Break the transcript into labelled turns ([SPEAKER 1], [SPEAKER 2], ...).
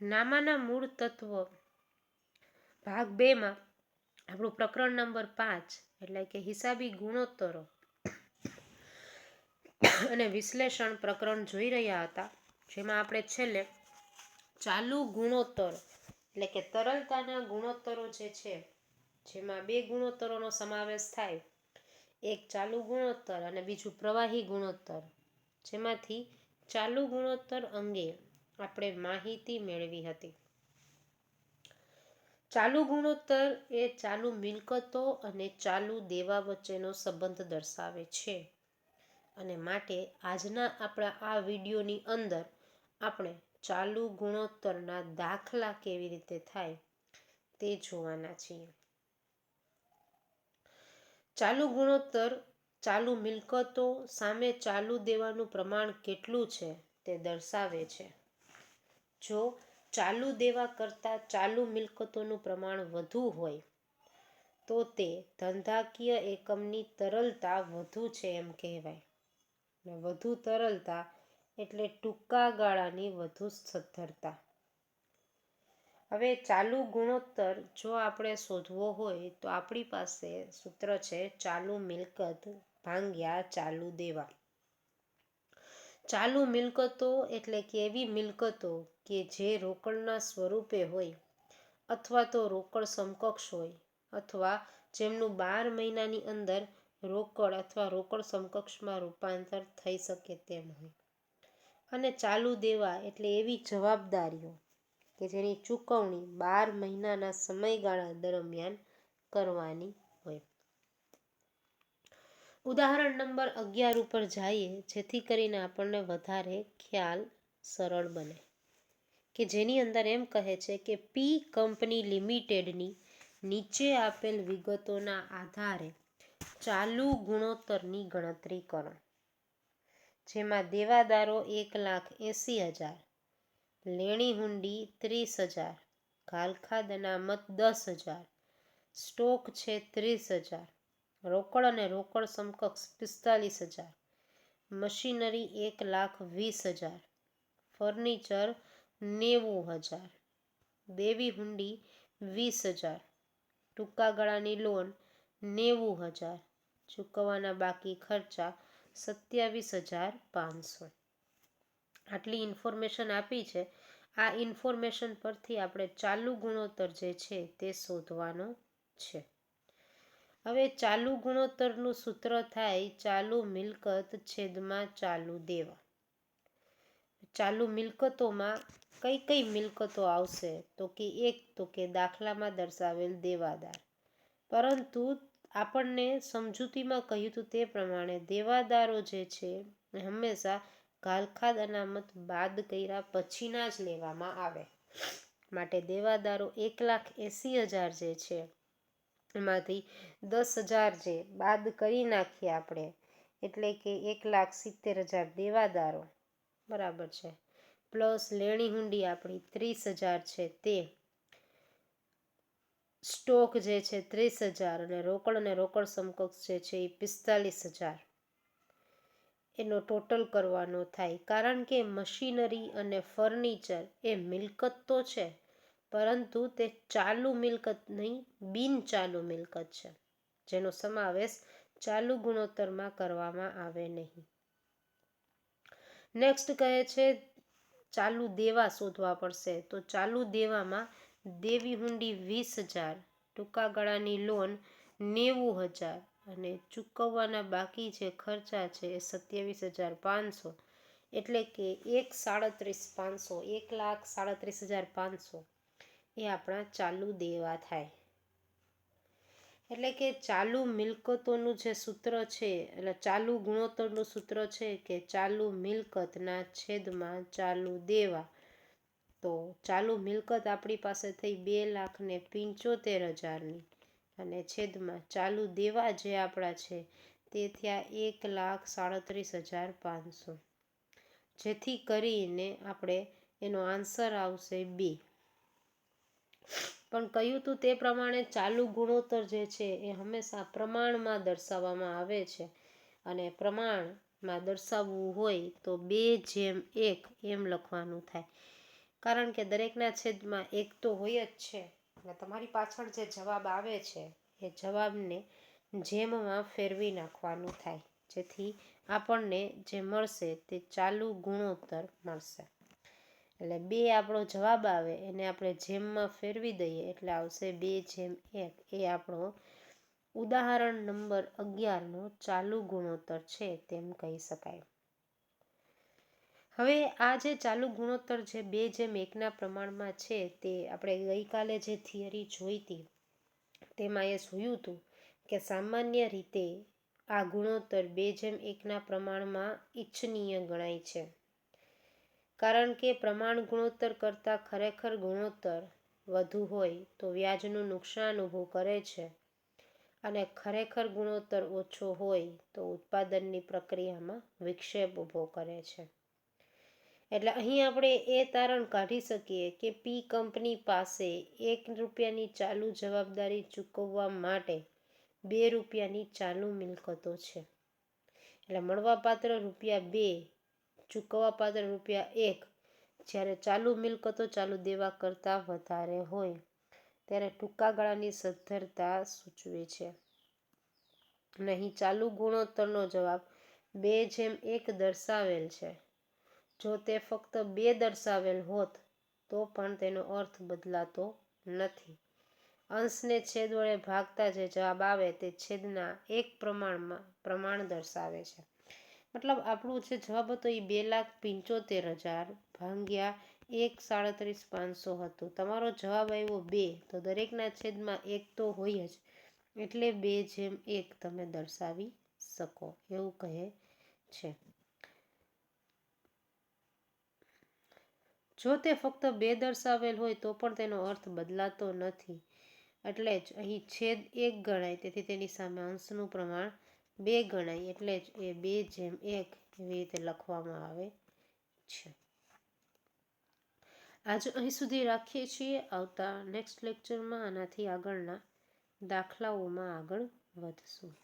[SPEAKER 1] નામાના મૂળ તત્વ ભાગ બેમાં આપણું પ્રકરણ નંબર પાંચ, એટલે કે હિસાબી ગુણોત્તરો અને વિશ્લેષણ પ્રકરણ જોઈ રહ્યા હતા, જેમાં આપણે છેલ્લે ચાલુ ગુણોત્તર, એટલે કે તરલતાના ગુણોત્તરો જે છે, જેમાં બે ગુણોત્તરોનો સમાવેશ થાય. એક ચાલુ ગુણોત્તર અને બીજું પ્રવાહી ગુણોત્તર, જેમાંથી ચાલુ ગુણોત્તર અંગે આપણે માહિતી મેળવી હતી. ચાલુ ગુણોત્તર એ ચાલુ મિલકતો અને ચાલુ દેવા વચ્ચેનો સંબંધ દર્શાવે છે. અને માટે આજના આપણા આ વિડીયોની અંદર આપણે ચાલુ ગુણોત્તરના દાખલા કેવી રીતે થાય તે જોવાના છીએ. ચાલુ ગુણોત્તર, ચાલુ મિલકતો સામે ચાલુ દેવાનું પ્રમાણ કેટલું છે તે દર્શાવે છે. જો ચાલુ દેવા કરતાં ચાલુ મિલકતોનું પ્રમાણ વધુ હોય, તો તે ધંધાકીય એકમની તરલતા વધુ છે એમ કહેવાય. ને વધુ તરલતા એટલે ટૂંકા ગાળાની વધુ સદ્ધરતા. હવે ચાલુ ગુણોત્તર જો આપણે શોધવો હોય, તો આપણી પાસે સૂત્ર છે ચાલુ મિલકત ભાંગ્યા ચાલુ દેવા. ચાલુ મિલકતો એટલે કે એવી મિલકતો કે જે રોકડના સ્વરૂપે હોય અથવા તો રોકડ સમકક્ષ હોય અથવા જેમનું બાર મહિનાની અંદર રોકડ અથવા રોકડ સમકક્ષમાં રૂપાંતર થઈ શકે તેમ હોય. અને ચાલુ દેવા એટલે એવી જવાબદારીઓ કે જેની ચૂકવણી બાર મહિનાના સમયગાળા દરમિયાન કરવાની ઉદાહરણ નંબર અગિયાર ઉપર જઈએ, જેથી કરીને આપણને વધારે ખ્યાલ સરળ બને. કે જેની અંદર એમ કહે છે કે પી કંપની લિમિટેડની નીચે આપેલ વિગતોના આધારે ચાલુ ગુણોત્તરની ગણતરી કરો. જેમાં દેવાદારો એક લાખ એંસી હજાર, લેણી હુંડી ત્રીસ હજાર ઘાલખાદ અનામત દસ હજાર, સ્ટોક છે ત્રીસ હજાર રોકડ અને રોકડ સમકક્ષ પિસ્તાલીસ હજાર. મશીનરી એક લાખ વીસ હજાર. ફર્નિચર નેવું હજાર. દેવી હુંડી વીસ હજાર. ટૂંકા ગાળાની લોન નેવું હજાર. ચૂકવવાના બાકી ખર્ચા સત્યાવીસ હજાર પાંચસો. આટલી ઇન્ફોર્મેશન આપી છે. આ ઇન્ફોર્મેશન પરથી આપણે ચાલુ ગુણોત્તર જે છે તે શોધવાનો છે. હવે ચાલુ ગુણોત્તરનું સૂત્ર થાય ચાલુ મિલકત છેદમાં ચાલુ દેવા. ચાલુ મિલકતોમાં કઈ કઈ મિલકતો આવશે? તો કે એક, તો કે દાખલામાં દર્શાવેલ દેવાદાર. પરંતુ આપણને સમજૂતીમાં કહ્યું હતું તે પ્રમાણે દેવાદારો જે છે હંમેશા ઘાલખાદ અનામત બાદ કર્યા પછીના જ લેવામાં આવે. માટે દેવાદારો એક લાખ એંસી હજાર જે છે એમાંથી દસ હજાર જે બાદ કરી નાખીએ આપણે, એટલે કે એક લાખ સિત્તેર હજાર દેવાદારો. બરાબર છે. પ્લસ લેણી હુંડી આપણી ત્રીસ હજાર છે તે. સ્ટોક જે છે ત્રીસ હજાર અને રોકડ અને રોકડ સમકક્ષ જે છે એ પિસ્તાલીસ હજાર. એનો ટોટલ કરવાનો થાય. કારણ કે મશીનરી અને ફર્નિચર એ મિલકત તો છે. પરંતુ તે ચાલુ મિલકત નહીં, બિન ચાલુ મિલકત છે, જેનો સમાવેશ ચાલુ ગુણોત્તરમાં કરવામાં આવે નહીં. નેક્સ્ટ કહે છે, ચાલુ દેવા શોધવા પડશે. તો ચાલુ દેવામાં દેવી હુંડી વીસ હજાર, ટૂંકા ગાળાની લોન નેવું હજાર અને ચૂકવવાના બાકી જે ખર્ચા છે એ સત્યાવીસ હજાર પાંચસો, એટલે કે એક સાડત્રીસ પાંચસો, એક લાખ સાડત્રીસ હજાર પાંચસો એ આપણા ચાલુ દેવા થાય. એટલે કે ચાલુ મિલકતોનું જે સૂત્ર છે, એટલે ચાલુ ગુણોત્તરનું સૂત્ર છે કે ચાલુ મિલકતના છેદમાં ચાલુ દેવા. તો ચાલુ મિલકત આપણી પાસે થઈ બે લાખ ને પંચોતેર હજારની અને છેદમાં ચાલુ દેવા જે આપણા છે તે થયા એક લાખ સાડત્રીસ હજાર પાંચસો. જેથી કરીને આપણે એનો આન્સર આવશે બે. પણ કહ્યું હતું તે પ્રમાણે ચાલુ ગુણોત્તર જે છે એ હંમેશા પ્રમાણમાં દર્શાવવામાં આવે છે. અને પ્રમાણમાં દર્શાવવું હોય તો બે જેમ એક એમ લખવાનું થાય. કારણ કે દરેકના છેદમાં એક તો હોય જ છે. અને તમારી પાછળ જે જવાબ આવે છે, એ જવાબને જેમમાં ફેરવી નાખવાનું થાય. જેથી આપણને જે મળશે તે ચાલુ ગુણોત્તર મળશે. એટલે બે આપણો જવાબ આવે, એને આપણે જેમમાં ફેરવી દઈએ, એટલે આવશે બે જેમ એક. એ આપણો ઉદાહરણ નંબર અગિયારનો ચાલુ ગુણોત્તર છે તેમ કહી શકાય. હવે આ જે ચાલુ ગુણોત્તર જે બે જેમ એકના પ્રમાણમાં છે તે આપણે ગઈકાલે જે થિયરી જોઈ હતી, તેમાં એ જોયું હતું કે સામાન્ય રીતે આ ગુણોત્તર બે જેમ એકના પ્રમાણમાં ઇચ્છનીય ગણાય છે. કારણ કે પ્રમાણ ગુણોત્તર કરતાં ખરેખર ગુણોત્તર વધુ હોય તો વ્યાજનું નુકસાન ઊભું કરે છે. અને ખરેખર ગુણોત્તર ઓછો હોય તો ઉત્પાદનની પ્રક્રિયામાં વિક્ષેપ ઊભો કરે છે. એટલે અહીં આપણે એ તારણ કાઢી શકીએ કે પી કંપની પાસે એક રૂપિયાની ચાલુ જવાબદારી ચૂકવવા માટે બે રૂપિયાની ચાલુ મિલકતો છે. એટલે મળવાપાત્ર રૂપિયા બે ચૂકવવાપાત્ર રૂપિયા એક. જ્યારે ચાલુ મિલકતો ચાલુ દેવા કરતાં વધારે હોય. ત્યારે ટૂંકા ગાળાની સદ્ધરતા સૂચવે છે. નહીં, ચાલુ ગુણોત્તરનો જવાબ બે જેમ એક દર્શાવેલ છે. જો તે ફક્ત બે દર્શાવેલ હોત, તો પણ તેનો અર્થ બદલાતો નથી. અંશને છેદ વડે ભાગતા જે જવાબ આવે તે છેદના એક પ્રમાણમાં પ્રમાણ દર્શાવે છે. મતલબ આપણું જે જવાબ હતો એ બે લાખ પંચોતેર હજાર ભાંગ્યા એક સાડત્રીસ પાંચસો હતું. તમારો જવાબ આવ્યો બે. તો દરેકના છેદમાં એક તો હોય જ. એટલે બે જેમ એક તમે દર્શાવી શકો. એવું કહે છે. જો તે ફક્ત બે દર્શાવેલ હોય તો પણ તેનો અર્થ બદલાતો નથી. એટલે જ અહીં છેદ એક ગણાય. તેથી તેની સામે અંશનું પ્રમાણ બે ગણાય એટલે જ એ બે જેમ એક એવી રીતે લખવામાં આવે છે. આજે અહીં સુધી રાખીએ છીએ. આવતા નેક્સ્ટ લેક્ચરમાં આનાથી આગળના દાખલાઓમાં આગળ વધશું.